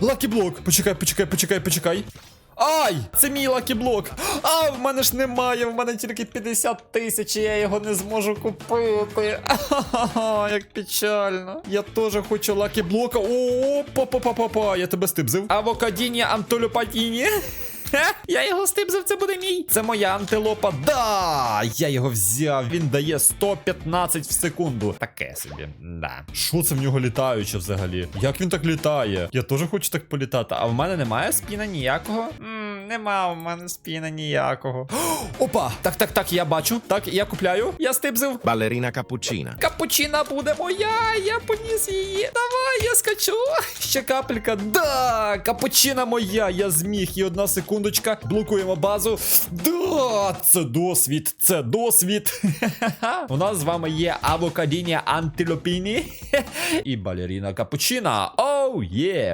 Лакіблок. Почекай, почекай, почекай, почекай. Ай! Це мій лакіблок. А, в мене ж немає, в мене тільки 50 тисяч, і я його не зможу купити. Ахахаха, як печально. Я теж хочу лакіблока. О, па-па-па-па-па, я тебе стибзив. Авокадіні антолюпатіні. Я його стипзав, це буде мій. Це моя антилопа. Да! Я його взяв. Він дає 115 в секунду. Таке собі. Да. Що це в нього літаюче взагалі? Як він так літає? Я теж хочу так політати. А в мене немає спіна ніякого. Ммм, нема в мене спіна ніякого. Опа! Так, так, так, я бачу. Так, я купляю. Я стибзив. Ballerina cappuccina. Капучина буде моя, я поніс її. Давай, я скачу. Ще капелька. Да, капучина моя, я зміг. І одна секундочка. Блокуємо базу. Да, це досвід, це досвід. У нас з вами є авокадіні антилопіні і балеріна капучина. Оу, є.